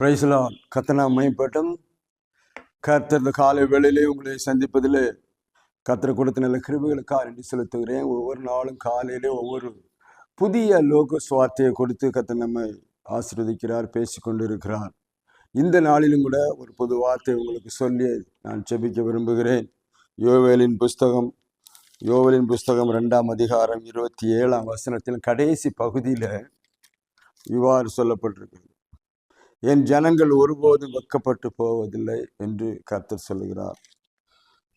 பிரைஸ்லான் கத்தனா மைப்பட்டும் கர்த்தர் இந்த காலை வேளையிலே உங்களை சந்திப்பதில் கத்தரை கொடுத்த நல்ல கிருபிகளுக்காக நன்றி செலுத்துகிறேன். ஒவ்வொரு நாளும் காலையிலே ஒவ்வொரு புதிய லோக சுவார்த்தையை கொடுத்து கத்தர் நம்மை ஆசீர்வதிக்கிறார் பேசிக்கொண்டு இருக்கிறார் இந்த நாளிலும் கூட ஒரு பொது வார்த்தை உங்களுக்கு சொல்லி நான் செபிக்க விரும்புகிறேன். யோவேலின் புஸ்தகம் யோவேலின் புஸ்தகம் ரெண்டாம் அதிகாரம் இருபத்தி ஏழாம் வசனத்தில் கடைசி பகுதியில் இவ்வாறு சொல்லப்பட்டிருக்கிறது. என் ஜனங்கள் ஒருபோதும் வெக்கப்பட்டு போவதில்லை என்று கர்த்தர் சொல்லுகிறார்.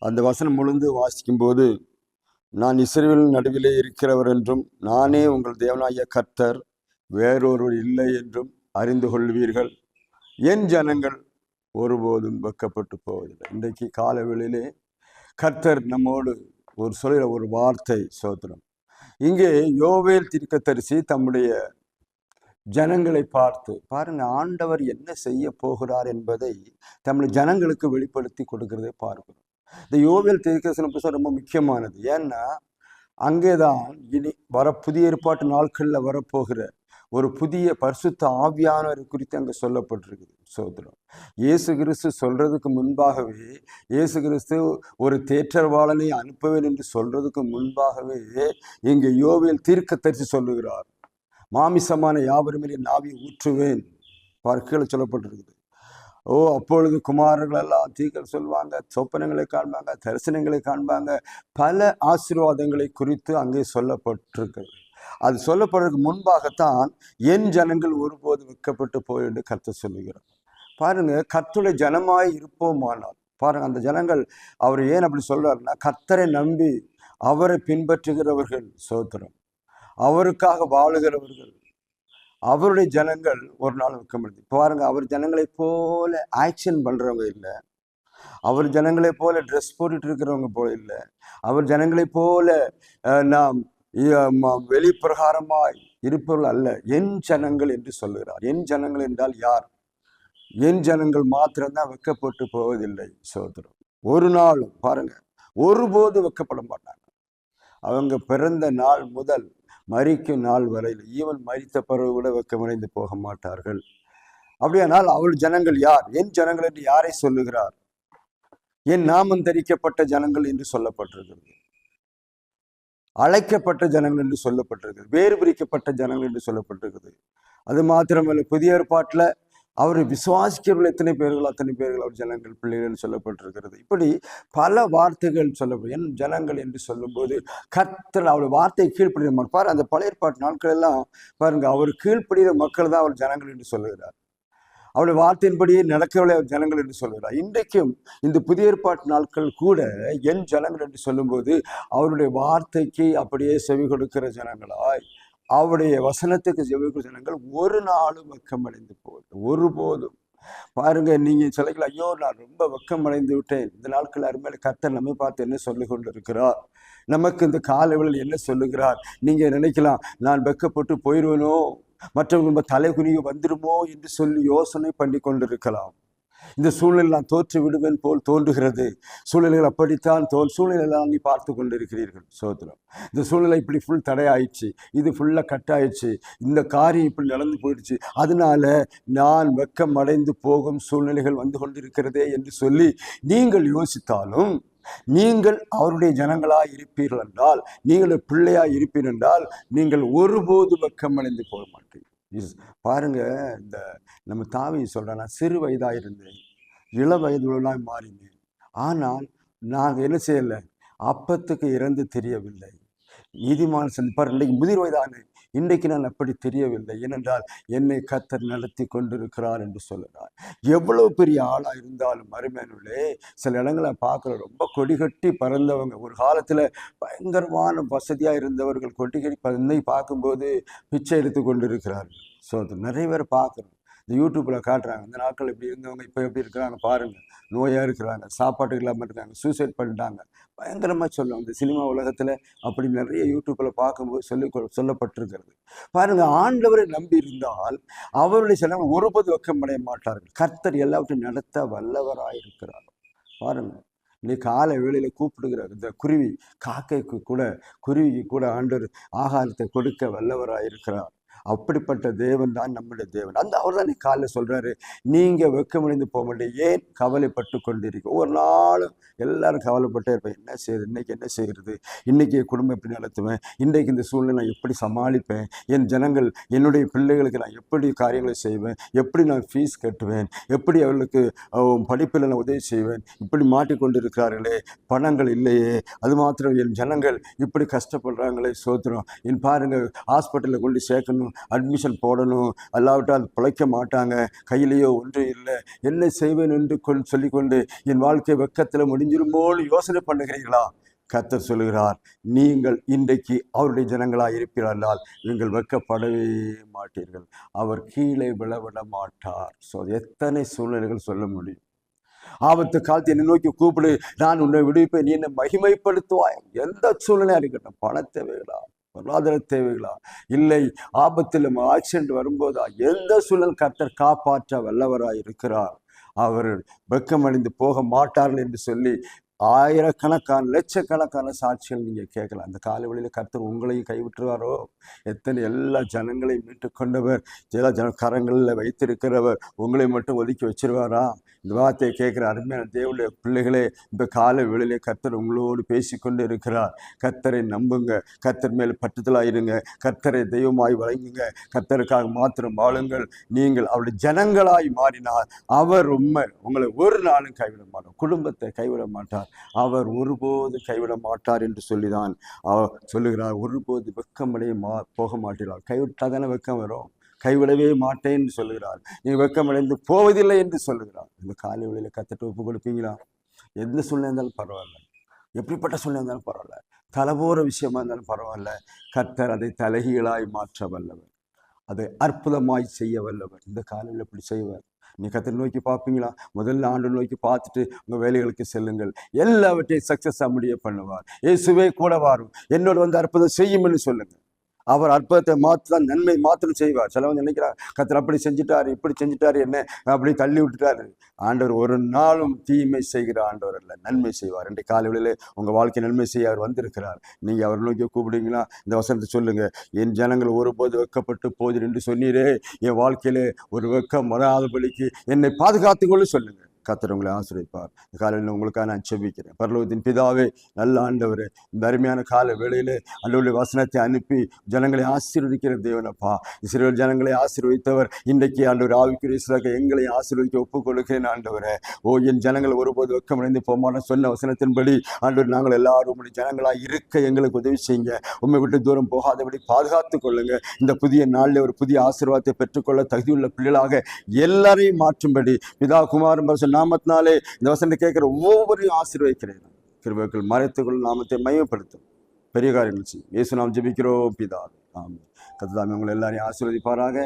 அந்த வசனம் முழுந்து வாசிக்கும்போது நான் இஸ்ரவேல் நடுவிலே இருக்கிறவர் என்றும் நானே உங்கள் தேவனாய கர்த்தர் வேறொருவர் இல்லை என்றும் அறிந்து கொள்வீர்கள். என் ஜனங்கள் ஒருபோதும் வெக்கப்பட்டு போவதில்லை. இன்றைக்கு காலவெளியிலே கர்த்தர் நம்மோடு ஒரு சொல்கிற ஒரு வார்த்தை சோதனம் இங்கே யோவேல் தீர்க்கத்தரிசி தம்முடைய ஜனங்களை பார்த்து பாருங்க ஆண்டவர் என்ன செய்ய போகிறார் என்பதை தமிழ் ஜனங்களுக்கு வெளிப்படுத்தி கொடுக்கிறதை பார்க்கிறோம். இந்த யோவியல் தீர்க்கதரிசன புத்தகம் ரொம்ப முக்கியமானது. ஏன்னா அங்கேதான் இனி வர புதிய ஏற்பாட்டு நாட்களில் வரப்போகிற ஒரு புதிய பரிசுத்த ஆவியானவர் குறித்து அங்கே சொல்லப்பட்டிருக்குது சோதரம் இயேசு கிறிஸ்து சொல்றதுக்கு முன்பாகவே இயேசு கிறிஸ்து ஒரு தேற்றர்வாளனை அனுப்புவேன் என்று சொல்றதுக்கு முன்பாகவே இங்கே யோவியல் தீர்க்க தரிசி சொல்லுகிறார். மாமிசமான யாவரும் நாவி நாவியை ஊற்றுவேன் கீழே சொல்லப்பட்டிருக்குது. ஓ அப்பொழுது குமாரர்கள் எல்லாம் தீக்கள் சொல்வாங்க சொப்பனங்களை காண்பாங்க தரிசனங்களை காண்பாங்க. பல ஆசீர்வாதங்களை குறித்து அங்கே சொல்லப்பட்டிருக்கிறது. அது சொல்லப்படுறதுக்கு முன்பாகத்தான் என் ஜனங்கள் ஒருபோது விற்கப்பட்டு போய் என்று கருத்தை சொல்லுகிறார். பாருங்க கத்துடைய ஜனமாய் இருப்போமானால் பாருங்க அந்த ஜனங்கள் அவர் ஏன் அப்படி சொல்றாருன்னா கத்தரை நம்பி அவரை பின்பற்றுகிறவர்கள் சோத்திரம். அவருக்காக வாழுகிறவர்கள் அவருடைய ஜனங்கள் ஒரு நாள் வைக்க முடியும் பாருங்க அவர் ஜனங்களை போல ஆக்ஷன் பண்றவங்க இல்லை. அவர் ஜனங்களை போல ட்ரெஸ் போட்டுட்டு இருக்கிறவங்க போல இல்லை. அவர் ஜனங்களை போல நாம் வெளிப்பிரகாரமாய் இருப்பவர்கள் அல்ல. என் ஜனங்கள் என்று சொல்லுகிறார். என் ஜனங்கள் என்றால் யார்? என் ஜனங்கள் மாத்திரம்தான் வெக்கப்பட்டு போவதில்லை சோதரம் ஒரு நாளும் பாருங்க ஒருபோது வெக்கப்பட மாட்டாங்க. அவங்க பிறந்த நாள் முதல் மறிக்கும் நாள் வரையில் ஈவன் மரித்த பிறகு கூட வெக்கமடைந்து போக மாட்டார்கள். அப்படியானால் அவள் ஜனங்கள் யார்? என் ஜனங்கள் என்று யாரை சொல்லுகிறார்? என் நாமம் தரிக்கப்பட்ட ஜனங்கள் என்று சொல்லப்பட்டிருக்கிறது. அழைக்கப்பட்ட ஜனங்கள் என்று சொல்லப்பட்டிருக்கிறது. வேறு பிரிக்கப்பட்ட ஜனங்கள் என்று சொல்லப்பட்டிருக்கிறது. அது மாத்திரமல்ல புதிய ஏற்பாட்டில் அவரை விசுவாசிக்கிறவர்கள் எத்தனை பேர்கள் அத்தனை பேர்கள் அவர் ஜனங்கள் பிள்ளைகள் சொல்லப்பட்டிருக்கிறது. இப்படி பல வார்த்தைகள் சொல்லப்படும் என் ஜனங்கள் என்று சொல்லும்போது கர்த்தர் அவர் வார்த்தை கீழ்ப்படுகிற மக்கள் பாரு அந்த பழைய ஏற்பாட்டு நாட்கள் எல்லாம் பாருங்க அவர் கீழ்ப்படுகிற மக்கள் தான் அவர் ஜனங்கள் என்று சொல்லுகிறார். அவருடைய வார்த்தையின்படியே நடக்கவில்லை அவர் ஜனங்கள் என்று சொல்கிறார் இன்றைக்கும் இந்த புதிய ஏற்பாட்டு நாட்கள் கூட என் ஜனங்கள் என்று சொல்லும்போது அவருடைய வார்த்தைக்கு அப்படியே செவி கொடுக்கிற ஜனங்களாய் அவருடைய வசனத்துக்கு செவி ஜனங்கள் ஒரு நாளும் வெக்கமடைந்து போகுது ஒருபோதும் பாருங்க நீங்க சொல்லிக்கலாம் ஐயோ நான் ரொம்ப வெக்கமடைந்து விட்டேன். இந்த நாட்கள் அருமையில கர்த்தர் நம்மை பார்த்து என்ன சொல்லி கொண்டிருக்கிறார்? நமக்கு இந்த காலவெளியில் என்ன சொல்லுகிறார்? நீங்க நினைக்கலாம் நான் வெக்கப்பட்டு போயிடுவேனோ மற்றவங்க நம்ம தலை குனிய வந்துடுமோ என்று சொல்லி யோசனை பண்ணி கொண்டிருக்கலாம். இந்த சூழ்நிலை நான் தோற்று விடுவேன் போல் தோன்றுகிறது. சூழ்நிலைகள் அப்படித்தான் தோல் சூழ்நிலையெல்லாம் நீ பார்த்து கொண்டிருக்கிறீர்கள். சோதரம் இந்த சூழ்நிலை இப்படி ஃபுல் தடையாயிடுச்சு. இது ஃபுல்லாக கட் ஆயிடுச்சு இந்த காரியம் இப்படி நடந்து போயிடுச்சு. அதனால நான் வெக்கம் அடைந்து போகும் சூழ்நிலைகள் வந்து கொண்டிருக்கிறதே என்று சொல்லி நீங்கள் யோசித்தாலும் நீங்கள் அவருடைய ஜனங்களாக இருப்பீர்கள் என்றால் நீங்கள் பிள்ளையாக இருப்பீர்கள் என்றால் நீங்கள் ஒருபோது வெக்கம் அடைந்து போக மாட்டீர்கள். இஸ்- பாருங்க இந்த நம்ம தாவி சொல்கிறேன்னா சிறு வயதாக இருந்தேன் இள வயதுலாம் மாறினேன். ஆனால் நாங்கள் என்ன செய்யலை? அப்பத்துக்கு இறந்து தெரியவில்லை. நீதிமான் சந்திப்பார். இன்றைக்கு முதிர் வயதானேன் இன்றைக்கு நான் அப்படி தெரியவில்லை. ஏனென்றால் என்னை கத்தர் நடத்தி கொண்டிருக்கிறார் என்று சொல்லுகிறார். எவ்வளவு பெரிய ஆளாக இருந்தாலும் அருமையானவர்களே சில இடங்களை பார்க்குற ரொம்ப கொடிகட்டி பறந்தவங்க. ஒரு காலத்தில் பயங்கரமான வசதியாக இருந்தவர்கள் கொடிகட்டி பறந்தை பார்க்கும்போது பிச்சை எடுத்து கொண்டிருக்கிறார்கள். ஸோ அது நிறைய பேர் பார்க்குறோம் இந்த யூடியூப்பில் காட்டுறாங்க. இந்த நாட்கள் இப்படி இருந்தவங்க இப்போ எப்படி இருக்கிறாங்க பாருங்கள் நோயாக இருக்கிறாங்க சாப்பாட்டுக்கு இல்லாமல் இருக்காங்க சூசைட் பண்ணிட்டாங்க. பயங்கரமாக சொல்லும். இந்த சினிமா உலகத்தில் அப்படி நிறைய யூடியூப்பில் பார்க்கும்போது சொல்லி சொல்லப்பட்டிருக்கிறது. பாருங்கள் ஆண்டவரை நம்பி இருந்தால் அவருடைய சிலவங்க ஒருபோது வெக்கமடைய மாட்டார்கள். கர்த்தர் எல்லாவற்றையும் நடத்த வல்லவராக இருக்கிறார். பாருங்கள் இன்னைக்கு காலை வேளையில் கூப்பிடுகிற இந்த குருவி காக்கைக்கு கூட குருவிக்கு கூட ஆண்டவர் ஆகாரத்தை கொடுக்க வல்லவராக இருக்கிறார். அப்படிப்பட்ட தேவன் தான் நம்முடைய தேவன். அந்த அவர் தான் காலையில் சொல்கிறாரு நீங்கள் வெக்கமடைந்து போக மாட்டீங்க ஏன் கவலைப்பட்டு கொண்டிருக்க ஒரு நாளும் எல்லாரும் கவலைப்பட்டே இருப்பேன். என்ன செய்யுது இன்றைக்கி என்ன செய்கிறது இன்றைக்கி குடும்பம் எப்படி நடத்துவேன்? இன்றைக்கு இந்த சூழ்நிலை நான் எப்படி சமாளிப்பேன்? என் ஜனங்கள் என்னுடைய பிள்ளைகளுக்கு நான் எப்படி காரியங்களை செய்வேன்? எப்படி நான் ஃபீஸ் கட்டுவேன்? எப்படி அவர்களுக்கு படிப்பில் நான் உதவி செய்வேன்? இப்படி மாட்டிக்கொண்டு இருக்கிறார்களே பணங்கள் இல்லையே. அது மாத்திரம் என் ஜனங்கள் இப்படி கஷ்டப்படுறாங்களே சோத்திரம். என் பாருங்கள் ஹாஸ்பிட்டலில் கொண்டு சேர்க்கணும். அட்மிஷன் போடணும். அல்லாவிட்டால் பிழைக்க மாட்டாங்க. கையிலேயோ ஒன்றும் இல்லை. என்ன செய்வேன் என்று கொள் சொல்லிக்கொண்டு என் வாழ்க்கை வெக்கத்தில் முடிஞ்சிருமோன்னு யோசனை பண்ணுகிறீர்களா? கத்தர் சொல்லுகிறார் நீங்கள் இன்றைக்கு அவருடைய ஜனங்களாக இருப்பீர்களால் நீங்கள் வெட்கப்படவே மாட்டீர்கள். அவர் கீழே விழவிட மாட்டார். ஸோ எத்தனை சூழ்நிலைகள் சொல்ல முடியும். ஆபத்து காலத்தை என்னை நோக்கி கூப்பிடு. நான் உன்னை விடுவிப்பேன். நீ என்னை மகிமைப்படுத்துவாய். எந்த சூழ்நிலையாக இருக்கட்டும் பண தேவைகளா? பொருளாதார தேவைகளா? இல்லை. ஆபத்தில் ஆக்சிடென்ட் வரும்போதா எந்த சூழல் கர்த்தர் காப்பாற்ற வல்லவராய் இருக்கிறார் அவர் வெக்கமடைந்து போக மாட்டார்கள் என்று சொல்லி ஆயிரக்கணக்கான லட்சக்கணக்கான சாட்சிகள் நீங்கள் கேட்கலாம். அந்த காலை வழியில் கர்த்தர் உங்களையும் கைவிட்டுருவாரோ? எத்தனை எல்லா ஜனங்களையும் மீட்டு கொண்டவர் எல்லா ஜன கரங்களில் வைத்திருக்கிறவர் உங்களை மட்டும் ஒதுக்கி வச்சிருவாரா? இந்த வார்த்தையை கேட்குற அருமையான தேவனுடைய பிள்ளைகளே இந்த காலை வெளியிலே கர்த்தர் உங்களோடு பேசிக்கொண்டு இருக்கிறார். கர்த்தரை நம்புங்க. கர்த்தர் மேல் பற்றுதலாக இருங்க கர்த்தரை தெய்வமாய் வழங்குங்க கர்த்தருக்காக மாத்திரம் வாழுங்கள். நீங்கள் அவருடைய ஜனங்களாய் மாறினார் அவர் உண்மை உங்களை ஒரு நாளும் கைவிட மாட்டார் குடும்பத்தை கைவிட மாட்டார் அவர் ஒருபோது கைவிட மாட்டார் என்று சொல்லிதான் அவர் சொல்லுகிறார் ஒருபோது வெக்கமடைய மா போக மாட்டீர்கள் கைவிட்டால் தானே வெக்கம் வரும்? கைவிடவே மாட்டேன் என்று சொல்லுகிறார். நீ வெக்கமடைந்து போவதில்லை என்று சொல்லுகிறார். இந்த காலை வழியில் கத்துட்டு ஒப்பு கொடுப்பீங்களா? எந்த சூழ்நிலை இருந்தாலும் பரவாயில்ல. எப்படிப்பட்ட சூழ்நிலை இருந்தாலும் பரவாயில்ல. தலைபோற விஷயமா இருந்தாலும் பரவாயில்ல. கர்த்தர் அதை தலைகீழாய் மாற்ற வல்லவர். அதை அற்புதமாய் செய்ய வல்லவர். இந்த காலையில் இப்படி செய்வார். நீ கத்தரை நோக்கி பார்ப்பீங்களா? முதல்ல ஆண்டு நோக்கி பார்த்துட்டு உங்கள் வேலைகளுக்கு செல்லுங்கள். எல்லாவற்றையும் சக்ஸஸாக முடிய பண்ணுவார். இயேசுவே கூட வாரும். என்னோட வந்து அற்புதம் செய்யும்னு சொல்லுங்கள். அவர் அற்புதத்தை மாற்றலாம் நன்மை மாத்திரம் செய்வார். சிலவங்க நினைக்கிறார் கத்தர் அப்படி செஞ்சுட்டாரு இப்படி செஞ்சுட்டாரு என்ன? அப்படி தள்ளி விட்டுட்டாரு. ஆண்டவர் ஒரு நாளும் தீமை செய்கிற ஆண்டவர் அல்ல. நன்மை செய்வார். ரெண்டு காலைகளிலே உங்கள் வாழ்க்கை நன்மை செய்ய அவர் வந்திருக்கிறார். நீங்கள் அவர் நோக்கி கூப்பிடுங்களா இந்த வசனத்தை சொல்லுங்க. என் ஜனங்கள் ஒருபோது வெக்கப்பட்டு போது என்று சொன்னீரே. என் வாழ்க்கையிலே ஒரு வெக்கம் வராதபடிக்கு என்னை பாதுகாத்துக்கொள்ள சொல்லுங்கள் கத்தர் உங்களை ஆசிரியப்பார். இந்த காலையில் உங்களுக்காக நான் செபிக்கிறேன். பரலோகத்தின் பிதாவே நல்ல ஆண்டவர் இந்த அருமையான கால வேளையில் அலுவலக வசனத்தை அனுப்பி ஜனங்களை ஆசீர்வதிக்கிற தேவனப்பா. இஸ்ரேல் ஜனங்களை ஆசீர்வதித்தவர் இன்றைக்கு ஆண்டவர் ஆவிக்குரிய சிலக எங்களை ஆசீர்வதிக்க ஒப்புக்கொள்கிறேன் ஆண்டவரை. ஓ என் ஜனங்கள் ஒருபோது வெக்கமடைந்து போமான சொன்ன வசனத்தின்படி ஆண்டவர் நாங்கள் எல்லாரும் உங்களுடைய ஜனங்களாக இருக்க எங்களுக்கு உதவி செய்யுங்க. உண்மை விட்டு தூரம் போகாதபடி பாதுகாத்துக் கொள்ளுங்க. இந்த புதிய நாளில் ஒரு புதிய ஆசீர்வாதத்தை பெற்றுக்கொள்ள தகுதியுள்ள பிள்ளைகளாக எல்லாரையும் மாற்றும்படி பிதா குமாரம் சொல்லி நாமத்தினாலே இந்த வசனத்தை கேட்குற ஒவ்வொருவரையும் ஆசீர்வதிக்கிறேன். கிருபர்கள் மறைத்துக்குள் நாமத்தை மையப்படுத்தும் பெரிய காரியங்கள் செய்யும் இயேசு நாம் ஜெபிக்கிறோம் பிதா ஆமாம் கத்துதாமே உங்களை எல்லாரையும் ஆசீர்வதிப்பாராக.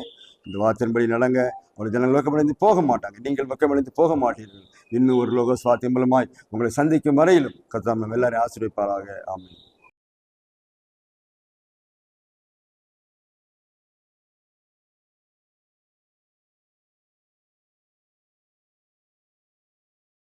இந்த வார்த்தையின்படி நடங்க. ஒரு ஜனங்கள் வெக்கமடைந்து போக மாட்டாங்க. நீங்கள் வெக்கமடைந்து போக மாட்டீர்கள். இன்னும் ஒரு லோக சுவாத்தியம் மூலமாய் உங்களை சந்திக்கும் வரையிலும் கத்துதாமே எல்லாரையும் ஆசீர்வதிப்பாராக. ஆமாம்